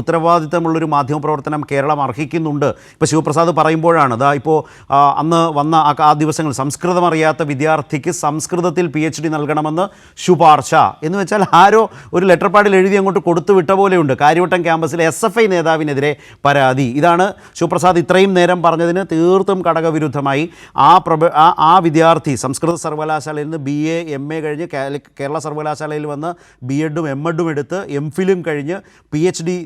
ഉത്തരവാദിത്തമുള്ളൊരു മാധ്യമപ്രവർത്തനം കേരളം അർഹിക്കുന്നുണ്ട്. ഇപ്പോൾ ശിവപ്രസാദ് പറയുമ്പോഴാണ് ഇതാ ഇപ്പോൾ അന്ന് വന്ന ആ ദിവസങ്ങൾ സംസ്കൃതം അറിയാത്ത വിദ്യാർത്ഥിക്ക് സംസ്കൃതത്തിൽ പി എച്ച് ഡി നൽകണമെന്ന് ശുപാർശ. എന്ന് വെച്ചാൽ ആരോ ഒരു ലെറ്റർ പാഡിൽ എഴുതി അങ്ങോട്ട് കൊടുത്തു വിട്ട പോലെയുണ്ട്. കാര്യവട്ടം ക്യാമ്പസിലെ എസ് എഫ് ഐ നേതാവിനെതിരെ പരാതി. ഇതാണ് ശിവപ്രസാദ് ഇത്രയും നേരം പറഞ്ഞതിന് തീർത്തും ഘടകവിരുദ്ധമായി ആ പ്രഭ ആ വിദ്യാർത്ഥി സംസ്കൃത സർവകലാശാലയിൽ നിന്ന് ബി എ എം എ കഴിഞ്ഞ് കേരള സർവകലാശാലയിൽ വന്ന് ബി എഡും എം എഡും എടുത്ത് എം ഫിലും കഴിഞ്ഞ് പി എച്ച് ഡി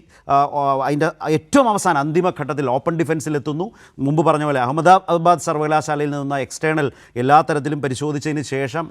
അതിന്റെ ഏറ്റവും അവസാന അന്തിമഘട്ടത്തിൽ ഓപ്പൺ ഡിഫൻസിലെത്തുന്നു മുമ്പ് പറഞ്ഞ പോലെ അഹമ്മദാബാദ് സർവകലാശാലയിൽ നിന്ന് എക്സ്റ്റേണൽ എല്ലാ തരത്തിലും പരിശോധിച്ചതിന് ശേഷം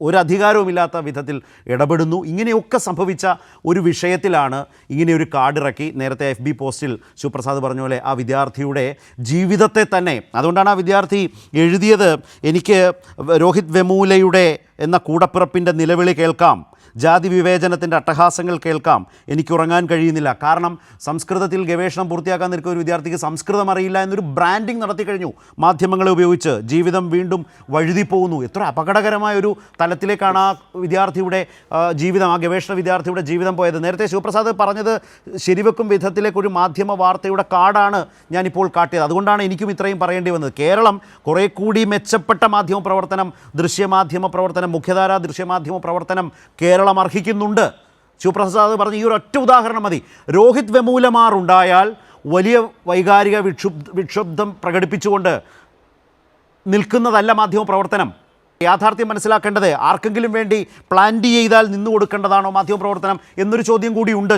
ഒരു അധികാരവുമില്ലാത്ത വിധത്തിൽ ഇടപെടുന്നു. ഇങ്ങനെയൊക്കെ സംഭവിച്ച ഒരു വിഷയത്തിലാണ് ഇങ്ങനെ ഒരു കാർഡ് ഇറക്കി നേരത്തെ എഫ് ബി പോസ്റ്റിൽ ശിവപ്രസാദ് പറഞ്ഞ പോലെ ആ വിദ്യാർത്ഥിയുടെ ജീവിതത്തെ തന്നെ. അതുകൊണ്ടാണ് ആ വിദ്യാർത്ഥി എഴുതിയത് എനിക്ക് രോഹിത് വെമൂലയുടെ എന്ന കൂടപ്പിറപ്പിന്റെ നിലവിളി കേൾക്കാം. ജാതി വിവേചനത്തിന്റെ അട്ടഹാസങ്ങൾ കേൾക്കാം. എനിക്ക് ഉറങ്ങാൻ കഴിയുന്നില്ല. കാരണം സംസ്കൃതത്തിൽ ഗവേഷണം പൂർത്തിയാക്കാൻ നിൽക്കുന്ന ഒരു വിദ്യാർത്ഥിക്ക് സംസ്കൃതം അറിയില്ല എന്നൊരു ബ്രാൻഡിങ് നടത്തി കഴിഞ്ഞു. മാധ്യമങ്ങളെ ഉപയോഗിച്ച് ജീവിതം വീണ്ടും വഴുതി പോകുന്നു എത്ര അപകടകരമായ ഒരു തലത്തിലേക്കാണ് ആ വിദ്യാർത്ഥിയുടെ ജീവിതം ആ ഗവേഷണ വിദ്യാർത്ഥിയുടെ ജീവിതം പോയത്. നേരത്തെ ശിവപ്രസാദ് പറഞ്ഞത് ശരിവെക്കും വിധത്തിലേക്കൊരു മാധ്യമ വാർത്തയുടെ കാർഡാണ് ഞാനിപ്പോൾ കാട്ടിയത്. അതുകൊണ്ടാണ് എനിക്കും ഇത്രയും പറയേണ്ടി വന്നത്. കേരളം കുറേ കൂടി മെച്ചപ്പെട്ട മാധ്യമ പ്രവർത്തനം ദൃശ്യമാധ്യമ പ്രവർത്തനം മുഖ്യധാരാ ദൃശ്യമാധ്യമ പ്രവർത്തനം കേരളം അർഹിക്കുന്നുണ്ട്. ശിവപ്രസാദ് പറഞ്ഞ ഈ ഒരു ഒറ്റ ഉദാഹരണം മതി. രോഹിത് വെമൂലമാർ ഉണ്ടായാൽ വലിയ വൈകാരിക വിക്ഷുബ്ധ വിക്ഷുബ്ധം പ്രകടിപ്പിച്ചുകൊണ്ട് നിൽക്കുന്നതല്ല മാധ്യമ പ്രവർത്തനം. യാഥാർത്ഥ്യം മനസ്സിലാക്കേണ്ടത് ആർക്കെങ്കിലും വേണ്ടി പ്ലാൻ ചെയ്താൽ നിന്നു കൊടുക്കേണ്ടതാണോ മാധ്യമ പ്രവർത്തനം എന്നൊരു ചോദ്യം കൂടിയുണ്ട്